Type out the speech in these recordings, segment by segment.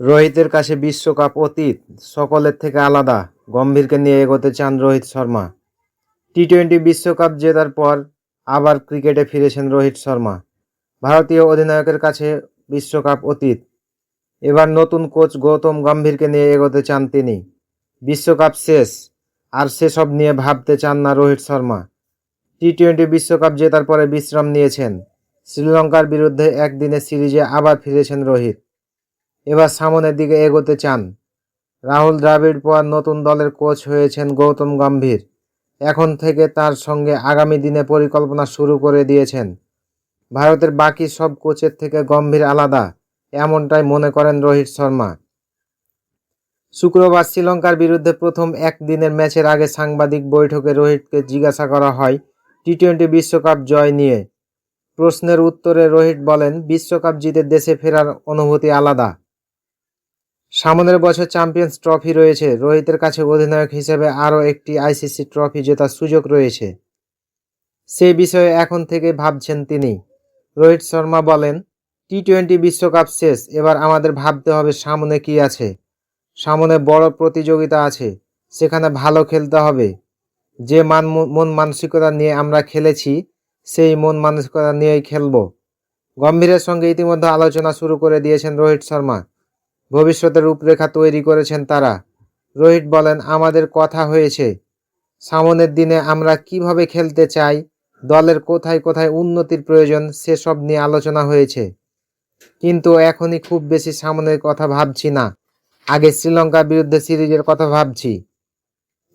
রোহিতের কাছে বিশ্বকাপ অতীত সকলের থেকে আলাদা। গম্ভীরকে নিয়ে এগোতে চান রোহিত শর্মা। টি টোয়েন্টি বিশ্বকাপ জেতার পর আবার ক্রিকেটে ফিরেছেন রোহিত শর্মা। ভারতীয় অধিনায়কের কাছে বিশ্বকাপ অতীত। এবার নতুন কোচ গৌতম গম্ভীরকে নিয়ে এগোতে চান তিনি। বিশ্বকাপ শেষ, আর সেসব নিয়ে ভাবতে চান না রোহিত শর্মা। টি টোয়েন্টি বিশ্বকাপ জেতার পরে বিশ্রাম নিয়েছেন। শ্রীলঙ্কার বিরুদ্ধে একদিনের সিরিজে আবার ফিরেছেন রোহিত। এবার সামনের দিকে এগোতে চান। রাহুল দ্রাবিড় পর নতুন দলের কোচ হয়েছেন গৌতম গম্ভীর। এখন থেকে তার সঙ্গে আগামী দিনে পরিকল্পনা শুরু করে দিয়েছেন। ভারতের বাকি সব কোচের থেকে গম্ভীর আলাদা, এমনটাই মনে করেন রোহিত শর্মা। শুক্রবার শ্রীলঙ্কার বিরুদ্ধে প্রথম একদিনের ম্যাচের আগে সাংবাদিক বৈঠকে রোহিতকে জিজ্ঞাসা করা হয় টি টোয়েন্টি বিশ্বকাপ জয় নিয়ে। প্রশ্নের উত্তরে রোহিত বলেন, বিশ্বকাপ জিতে দেশে ফেরার অনুভূতি আলাদা। সামনের বছর চ্যাম্পিয়ন্স ট্রফি রয়েছে। রোহিতের কাছে অধিনায়ক হিসেবে আরও একটি আইসিসি ট্রফি জেতার সুযোগ রয়েছে। সে বিষয়ে এখন থেকে ভাবছেন তিনি। রোহিত শর্মা বলেন টি টোয়েন্টি বিশ্বকাপ শেষ, এবার আমাদের ভাবতে হবে সামনে কি আছে। সামনে বড় প্রতিযোগিতা আছে, সেখানে ভালো খেলতে হবে। যে মান মন মানসিকতা নিয়ে আমরা খেলেছি, সেই মন মানসিকতা নিয়েই খেলব। গম্ভীরের সঙ্গে ইতিমধ্যে আলোচনা শুরু করে দিয়েছেন রোহিত শর্মা। ভবিষ্যতের রূপরেখা তৈরি করেছেন তারা। রোহিত বলেন, আমাদের কথা হয়েছে। সামনের দিনে আমরা কীভাবে খেলতে চাই, দলের কোথায় কোথায় উন্নতির প্রয়োজন, সেসব নিয়ে আলোচনা হয়েছে। কিন্তু এখনই খুব বেশি সামনের কথা ভাবছি না। আগে শ্রীলঙ্কার বিরুদ্ধে সিরিজের কথা ভাবছি।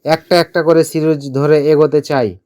একটা একটা করে সিরিজ ধরে এগোতে চাই।